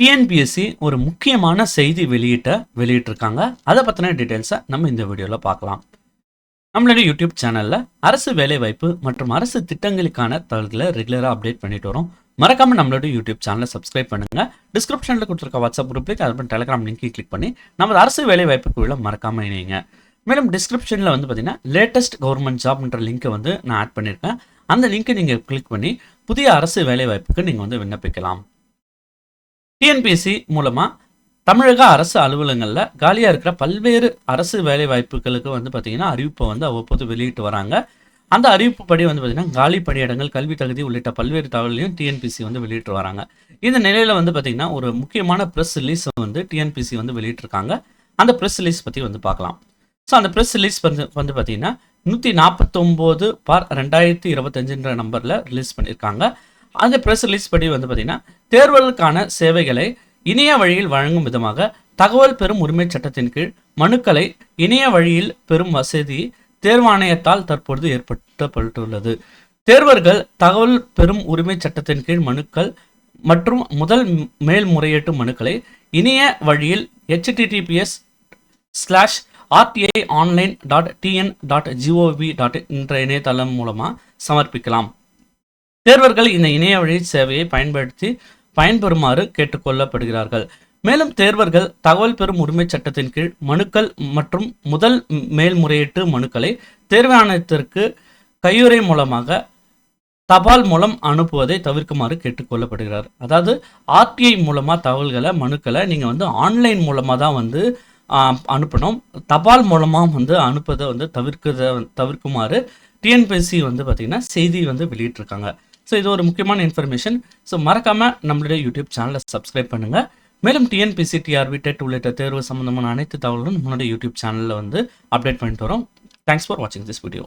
TNPSC ஒரு முக்கியமான செய்தி வெளியிட்ட வெளியிட்டிருக்காங்க. அதை பற்றின டீட்டெயில்ஸை நம்ம இந்த வீடியோவில் பார்க்கலாம். நம்மளுடைய யூடியூப் சேனலில் அரசு வேலைவாய்ப்பு மற்றும் அரசு திட்டங்களுக்கான தகவல்களை ரெகுலராக அப்டேட் பண்ணிட்டு வரோம். மறக்காமல் நம்மளுடைய யூடியூப் சேனலை சப்ஸ்கிரைப் பண்ணுங்கள் டிஸ்கிரிப்ஷனில் கொடுத்துருக்க வாட்ஸ்அப் குரூப்லேயே அதுபோல் டெலிகிராம் லிங்க்கை கிளிக் பண்ணி நம்ம அரசு வேலைவாய்ப்புக்கு குழுல மறக்காம இணையுங்க மேலும் டிஸ்கிரிப்ஷனில் வந்து பார்த்தீங்கன்னா லேட்டஸ்ட் கவர்மெண்ட் ஜாப்ன்ற லிங்க்கை வந்து நான் ஆட் பண்ணியிருக்கேன் அந்த லிங்க்கை நீங்கள் கிளிக் பண்ணி புதிய அரசு வேலைவாய்ப்புக்கு நீங்கள் வந்து விண்ணப்பிக்கலாம். டிஎன்பிஎஸ்சி மூலமாக தமிழக அரசு அலுவலகங்களில் காலியாக இருக்கிற பல்வேறு அரசு வேலைவாய்ப்புகளுக்கு வந்து பார்த்திங்கன்னா அறிவிப்பை வந்து அவ்வப்போது வெளியிட்டு வராங்க. அந்த அறிவிப்புப்படி வந்து பார்த்திங்கன்னா காலி பணியிடங்கள் கல்வி தகுதி உள்ளிட்ட பல்வேறு தகவலையும் டிஎன்பிசி வந்து வெளியிட்டு வராங்க. இந்த நிலையில் வந்து பார்த்திங்கன்னா ஒரு முக்கியமான ப்ரெஸ் ரிலீஸ் வந்து டிஎன்பிசி வந்து வெளியிட்டிருக்காங்க. அந்த ப்ரெஸ் ரிலீஸ் பற்றி வந்து பார்க்கலாம் ஸோ அந்த ப்ரெஸ் ரிலீஸ் வந்து வந்து பார்த்திங்கன்னா நூற்றி நாற்பத்தொம்போது பார் ரெண்டாயிரத்தி இருபத்தஞ்சுன்ற நம்பரில் ரிலீஸ் பண்ணியிருக்காங்க. அந்த ப்ரெஸ் ரிலீஸ் படி வந்து பார்த்திங்கன்னா தேர்தலுக்கான சேவைகளை இணைய வழியில் வழங்கும் விதமாக தகவல் பெறும் உரிமை சட்டத்தின் கீழ் மனுக்களை இணைய வழியில் பெறும் வசதி தேர்வாணையத்தால் தற்பொழுது ஏற்படுத்தப்பட்டுள்ளது. தேர்வர்கள் தகவல் பெறும் உரிமை சட்டத்தின் கீழ் மனுக்கள் மற்றும் முதல் மேல்முறையீட்டு மனுக்களை இணைய வழியில் HTTPS slash RTI online dot TN dot GOV dot என்ற இணையதளம் மூலமாக சமர்ப்பிக்கலாம். தேர்வர்கள் இந்த இணைய வழி சேவையை பயன்படுத்தி பயன்பெறுமாறு கேட்டுக்கொள்ளப்படுகிறார்கள் மேலும் தேர்வர்கள் தகவல் பெறும் உரிமை சட்டத்தின் கீழ் மனுக்கள் மற்றும் முதல் மேல்முறையீட்டு மனுக்களை தேர்வாணையத்திற்கு கையுறை மூலமாக தபால் மூலம் அனுப்புவதை தவிர்க்குமாறு கேட்டுக்கொள்ளப்படுகிறார் அதாவது ஆர்டிஐ மூலமாக தகவல்களை மனுக்களை நீங்கள் வந்து ஆன்லைன் மூலமாக தான் வந்து அனுப்பணும். தபால் மூலமாக வந்து அனுப்பதை வந்து தவிர்க்கிறத தவிர்க்குமாறு டிஎன்பிஎஸ்சி வந்து பார்த்திங்கன்னா செய்தி வந்து வெளியிட்டிருக்காங்க. ஸோ இது ஒரு முக்கியமான இன்ஃபர்மேஷன் ஸோ மறக்காமல் நம்மளுடைய யூடியூப் சேனலை சப்ஸ்கிரைப் பண்ணுங்கள் மேலும் டிஎன்பிசி டிஆர்பி டெட் உள்ளிட்ட தேர்வு சம்பந்தமான அனைத்து தகவல்களும் நம்மளுடைய யூடியூப் சேனலில் வந்து அப்டேட் பண்ணிட்டு வரோம். தேங்க்ஸ் ஃபார் வாட்சிங் திஸ் வீடியோ